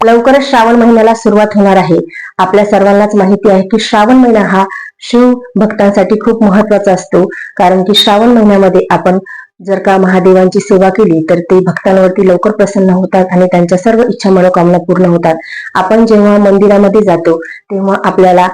लवकरच श्रावण महिन्याला सुरुवात होणार आहे. आपल्या सर्वांनाच माहिती आहे की श्रावण महिना हा शिव भक्तांसाठी खूप महत्त्वाचा असतो. कारण की श्रावण महिन्यामध्ये आपण जर का महादेवांची सेवा केली तर ते भक्तांवरती लवकर प्रसन्न होतात आणि त्यांच्या सर्व इच्छा मनोकामना पूर्ण होतात. आपण जेव्हा मंदिरामध्ये जातो तेव्हा आपल्याला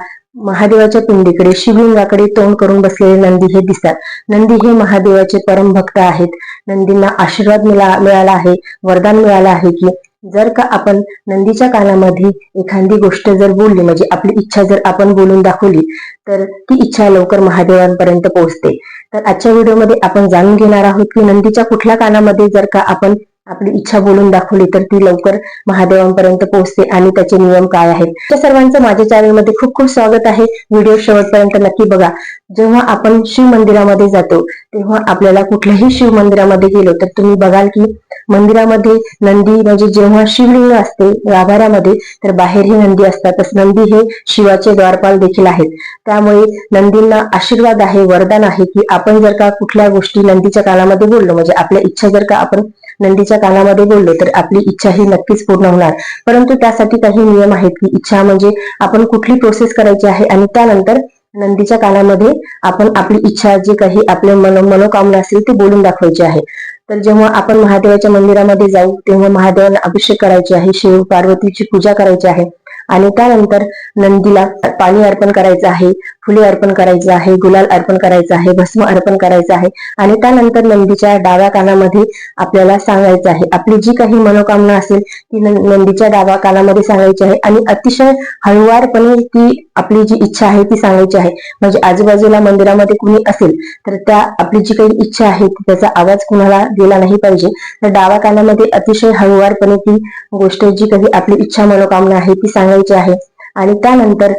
महादेवाच्या पिंडीकडे शिवलिंगाकडे तोंड करून बसलेले नंदी हे दिसतात. नंदी हे महादेवाचे परम भक्त आहेत. नंदींना आशीर्वाद मिळा मिळाला आहे. वरदान मिळालं आहे की जर का आपण नंदीच्या कानामध्ये एखादी गोष्ट जर बोलली म्हणजे आपली इच्छा जर आपण बोलून दाखवली तर ती इच्छा लवकर महादेवांपर्यंत पोहोचते. तर आजच्या व्हिडिओमध्ये आपण जाणून घेणार आहोत की नंदीच्या कुठल्या कानामध्ये जर का आपण आपली इच्छा बोलून दाखवली तर ती लवकर महादेवांपर्यंत पोहोचते. आणि त्याचे नियम काय आहेत? त्या सर्वांचं माझ्या चॅनलमध्ये खूप खूप स्वागत आहे. व्हिडिओ शेवटपर्यंत नक्की बघा. जेव्हा आपण शिव मंदिरामध्ये जातो तेव्हा आपल्याला कुठल्याही शिव मंदिरामध्ये गेलो तर तुम्ही बघाल की मंदिरामध्ये नंदी म्हणजे जेव्हा शिवलिंग असते गाभाऱ्यामध्ये तर बाहेरही नंदी असतात नंदी हे शिवाचे द्वारपाल देखील आहेत. त्यामुळे नंदींना आशीर्वाद आहे वरदान आहे की आपण जर का कुठल्या गोष्टी नंदीच्या कानामध्ये बोललो म्हणजे आपल्या इच्छा जर का आपण नंदीच्या कानामध्ये बोललो तर आपली इच्छा ही नक्कीच पूर्ण होणार. परंतु त्यासाठी काही नियम आहेत की इच्छा म्हणजे आपण कुठली प्रोसेस करायची आहे आणि त्यानंतर नंदीच्या कानामध्ये आपण आपली इच्छा जी काही आपले मन मनोकामना असेल ती बोलून दाखवायची आहे. तर जेव्हा आपण महादेवाच्या मंदिरामध्ये जाऊ तेव्हा महादेवांना अभिषेक करायचे आहे शिव पार्वतीची पूजा करायची आहे. आणि त्यानंतर नंदीला पाणी अर्पण करायचं आहे फुले अर्पण करायचं आहे गुलाल अर्पण करायचं आहे भस्म अर्पण करायचं आहे. आणि त्यानंतर नंदीच्या डाव्या कानामध्ये आपल्याला सांगायचं आहे. आपली जी काही मनोकामना असेल ती नंदीच्या डाव्या कानामध्ये सांगायची आहे. आणि अतिशय हळुवारपणे ती आपली जी इच्छा आहे ती सांगायची आहे. म्हणजे आजूबाजूला मंदिरामध्ये कुणी असेल तर त्या आपली जी काही इच्छा आहे त्याचा आवाज कुणाला गेला नाही पाहिजे. तर डाव्या कानामध्ये अतिशय हळुवारपणे ती गोष्ट जी काही आपली इच्छा मनोकामना आहे ती सांगायची आहे. आणि त्यानंतर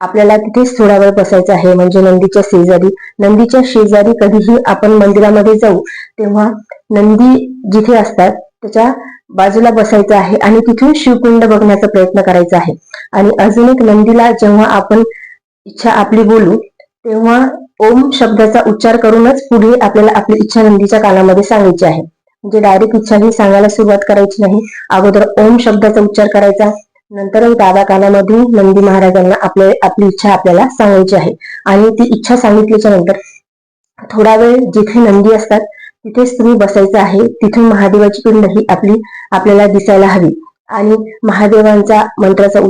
आपल्याला तिथेच थोडा वेळ बसायचा आहे. म्हणजे नंदीच्या शेजारी नंदीच्या शेजारी कधीही आपण मंदिरामध्ये जाऊ तेव्हा नंदी जिथे असतात त्याच्या बाजूला बसायचं आहे आणि तिथून शिवकुंड बघण्याचा प्रयत्न करायचा आहे. आणि अजून एक नंदीला जेव्हा आपण इच्छा आपली बोलू तेव्हा ओम शब्दाचा उच्चार करूनच पुढे आपल्याला आपली इच्छा नंदीच्या कानामध्ये सांगायची आहे. म्हणजे डायरेक्ट इच्छा ही सांगायला सुरुवात करायची नाही. अगोदर ओम शब्दाचा उच्चार करायचा नंतर दादा कानामध्ये नंदी महाराजांना आपले आपली इच्छा आपल्याला सांगायची आहे. आणि ती इच्छा सांगितल्याच्या नंतर थोडा वेळ जिथे नंदी असतात तिथेच तुम्ही बसायचं आहे. तिथून महादेवाची पिंड ही आपली आपल्याला दिसायला हवी. आणि महादेवांचा मंत्राचा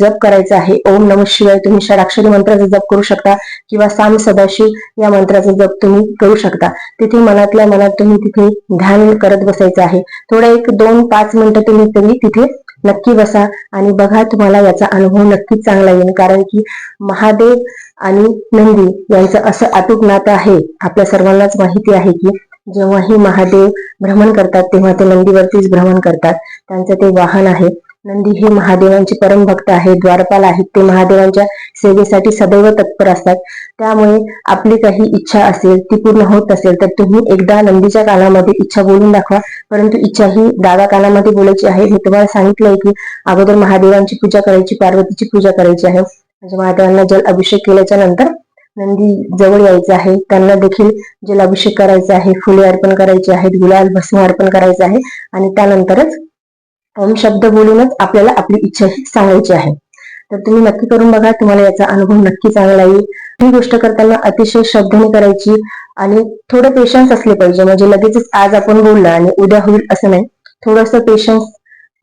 जप करायचा आहे. ओम नम शिवाय तुम्ही षडाक्षरी मंत्राचा जप करू शकता किंवा साम सदाशिव या मंत्राचा जप तुम्ही करू शकता. तिथे मनातल्या मनात तुम्ही तिथे ध्यान करत बसायचं आहे. थोडा एक दोन पाच मिनिटं तुम्ही तुम्ही तिथे नक्की बसा आणि बघा तुम्हाला याचा अनुभव नक्कीच चांगला येईल. कारण की महादेव आणि नंदी यांचं असं अटूक नातं आहे. आपल्या सर्वांनाच माहिती आहे की जेव्हाही महादेव भ्रमण करतात तेव्हा ते नंदीवरतीच भ्रमण करतात. त्यांचं ते वाहन आहे. नंदी हे महादेवांचे परम भक्त आहेत द्वारपाल आहेत. ते महादेवांच्या सेवेसाठी सदैव तत्पर असतात. त्यामुळे आपली काही इच्छा असेल ती पूर्ण होत असेल तर तुम्ही एकदा नंदीच्या कानामध्ये इच्छा बोलून दाखवा. परंतु इच्छा ही दादा कानामध्ये बोलायची आहे. मी तुम्हाला सांगितलंय की अगोदर महादेवांची पूजा करायची पार्वतीची पूजा करायची आहे. म्हणजे महादेवांना जल अभिषेक केल्याच्यानंतर नंदी जवळ यायचं आहे. त्यांना देखील जल अभिषेक करायचा आहे. फुले अर्पण करायचे आहेत गुलाल भस्म अर्पण करायचं आहे. आणि त्यानंतरच ओम शब्द बोलूनच आपल्याला आपली इच्छा ही सांगायची आहे. तर तुम्ही नक्की करून बघा तुम्हाला याचा अनुभव नक्की चांगला येईल. ही गोष्ट करताना अतिशय श्रद्धेने करायची आणि थोडं पेशन्स असले पाहिजे. म्हणजे लगेचच आज आपण बोलला आणि उद्या होईल असं नाही. थोडस पेशन्स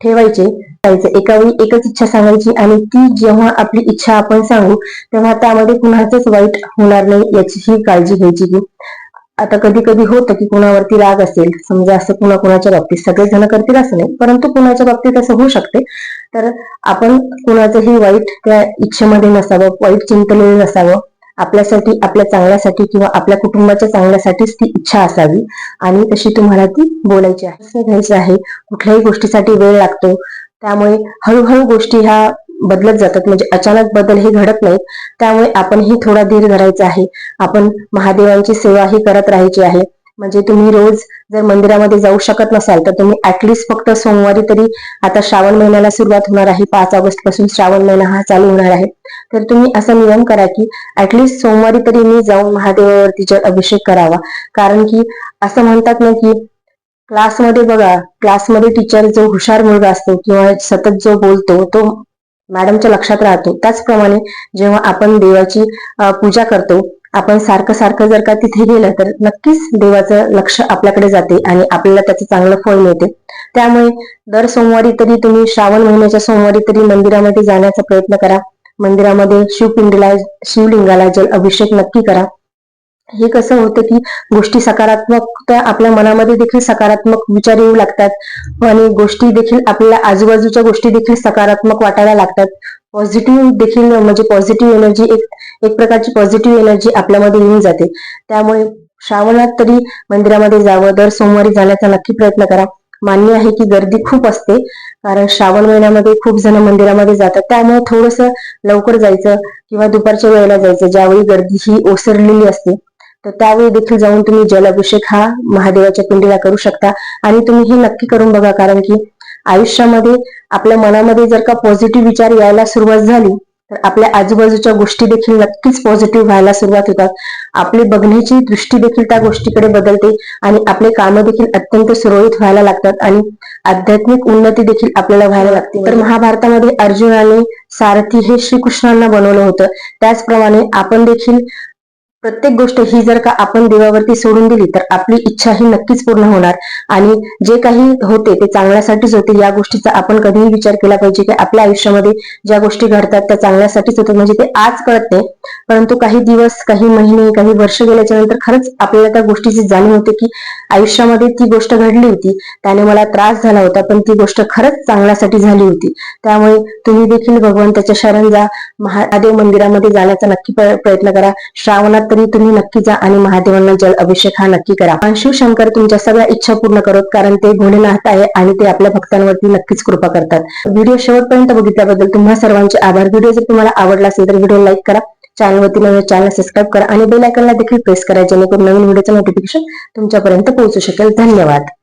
ठेवायचे एका वेळी एकच इच्छा सांगायची आणि ती जेव्हा आपली इच्छा आपण सांगू तेव्हा त्यामध्ये कुणाचंच वाईट होणार नाही याची ही काळजी घ्यायची. की आता कधी कधी होतं की कुणावरती राग असेल समजा असं कुणा कुणाच्या बाबतीत सगळे जण करतील असं नाही परंतु कुणाच्या बाबतीत असं होऊ शकते. तर आपण कुणाचंही वाईट त्या इच्छेमध्ये नसावं वाईट चिंतलेलं नसावं. आपल्यासाठी आपल्या चांगल्यासाठी किंवा आपल्या कुटुंबाच्या चांगल्यासाठीच ती इच्छा असावी. आणि तशी तुम्हाला ती बोलायची आहे घ्यायचं आहे. कुठल्याही गोष्टीसाठी वेळ लागतो. त्यामुळे हळूहळू गोष्टी ह्या बदलत जातात. म्हणजे अचानक बदल हे घडत नाहीत. त्यामुळे आपण ही थोडा धीर धरायचा आहे. आपण महादेवांची सेवा ही करत राहायची आहे. म्हणजे तुम्ही रोज जर मंदिरामध्ये जाऊ शकत नसाल तर तुम्ही ऍटलिस्ट फक्त सोमवारी तरी आता श्रावण महिन्याला सुरुवात होणार आहे. पाच ऑगस्टपासून श्रावण महिना हा चालू होणार आहे. तर तुम्ही असा नियम करा की ऍटलिस्ट सोमवारी तरी मी जाऊन महादेवावरती जर अभिषेक करावा. कारण की असं म्हणतात ना की क्लासमध्ये बघा क्लासमध्ये टीचर जो हुशार मुलगा असतो किंवा सतत जो बोलतो तो मॅडमच्या लक्षात राहतो. त्याचप्रमाणे जेव्हा आपण देवाची पूजा करतो आपण सारखं सारखं जर का तिथे गेलं तर नक्कीच देवाचं लक्ष आपल्याकडे जाते आणि आपल्याला त्याचं चांगलं फळ मिळते. त्यामुळे दर सोमवारी तरी तुम्ही श्रावण महिन्याच्या सोमवारी तरी मंदिरामध्ये जाण्याचा प्रयत्न करा. मंदिरामध्ये शिवपिंडीला शिवलिंगाला जल अभिषेक नक्की करा. हे कसं होतं की गोष्टी सकारात्मक आपल्या मनामध्ये देखील सकारात्मक विचार येऊ लागतात. आणि गोष्टी देखील आपल्याला आजूबाजूच्या गोष्टी देखील सकारात्मक वाटायला लागतात. पॉझिटिव्ह देखील म्हणजे पॉझिटिव्ह एनर्जी एक एक प्रकारची पॉझिटिव्ह एनर्जी आपल्यामध्ये येऊन जाते. त्यामुळे श्रावणात तरी मंदिरामध्ये जावं दर सोमवारी जाण्याचा नक्की प्रयत्न करा. मान्य आहे की गर्दी खूप असते कारण श्रावण महिन्यामध्ये खूप जण मंदिरामध्ये जातात. त्यामुळे थोडस लवकर जायचं किंवा दुपारच्या वेळेला जायचं ज्यावेळी गर्दी ही ओसरलेली असते. तर त्यावेळी देखील जाऊन तुम्ही जलाभिषेक हा महादेवाच्या पिंडीला करू शकता. आणि तुम्ही हे नक्की करून बघा कारण की आयुष्यामध्ये आपल्या मनामध्ये जर का पॉझिटिव्ह विचार यायला सुरुवात झाली तर आपल्या आजूबाजूच्या गोष्टी देखील नक्कीच पॉझिटिव्ह व्हायला सुरुवात होतात. आपली बघण्याची दृष्टी देखील त्या गोष्टीकडे बदलते आणि आपले कामं देखील अत्यंत सुरळीत व्हायला लागतात आणि आध्यात्मिक उन्नती देखील आपल्याला व्हायला लागते. तर महाभारतामध्ये अर्जुनाने सारथी हे श्रीकृष्णांना बनवलं होतं. त्याचप्रमाणे आपण देखील प्रत्येक गोष्ट ही जर का आपण देवावरती सोडून दिली तर आपली इच्छा ही नक्कीच पूर्ण होणार. आणि जे काही होते ते चांगल्यासाठीच होते या गोष्टीचा आपण कधीही विचार केला पाहिजे की आपल्या आयुष्यामध्ये ज्या गोष्टी घडतात त्या चांगल्यासाठीच होतात म्हणजे ते आज कळत नाही. परंतु काही दिवस काही महिने काही वर्ष गेल्याच्यानंतर खरंच आपल्याला त्या गोष्टीची जाणीव होते की आयुष्यामध्ये ती गोष्ट घडली होती त्याने मला त्रास झाला होता पण ती गोष्ट खरंच चांगल्यासाठी झाली होती. त्यामुळे तुम्ही देखील भगवंताच्या शरण जा. महादेव मंदिरामध्ये जाण्याचा नक्की प्रयत्न करा. श्रावणात तरी तुम्ही नक्की जा आणि महादेवांना जल अभिषेक हा नक्की करा. शिव शिवशंकर तुमच्या सगळ्या इच्छा पूर्ण करत कारण ते भोलेनाथ आहे आणि ते आपल्या भक्तांवरती नक्कीच कृपा करतात. व्हिडिओ शेवटपर्यंत बघितल्याबद्दल तुम्हा सर्वांचे आभार. व्हिडिओ जर तुम्हाला आवडला असेल तर व्हिडिओ लाईक करा. चॅनलवरती नवीन चॅनल सबस्क्राईब करा आणि बेल आयकॉनला देखील प्रेस करा जेणेकरून नवीन व्हिडिओचं नोटिफिकेशन तुमच्यापर्यंत पोहोचू शकेल. धन्यवाद.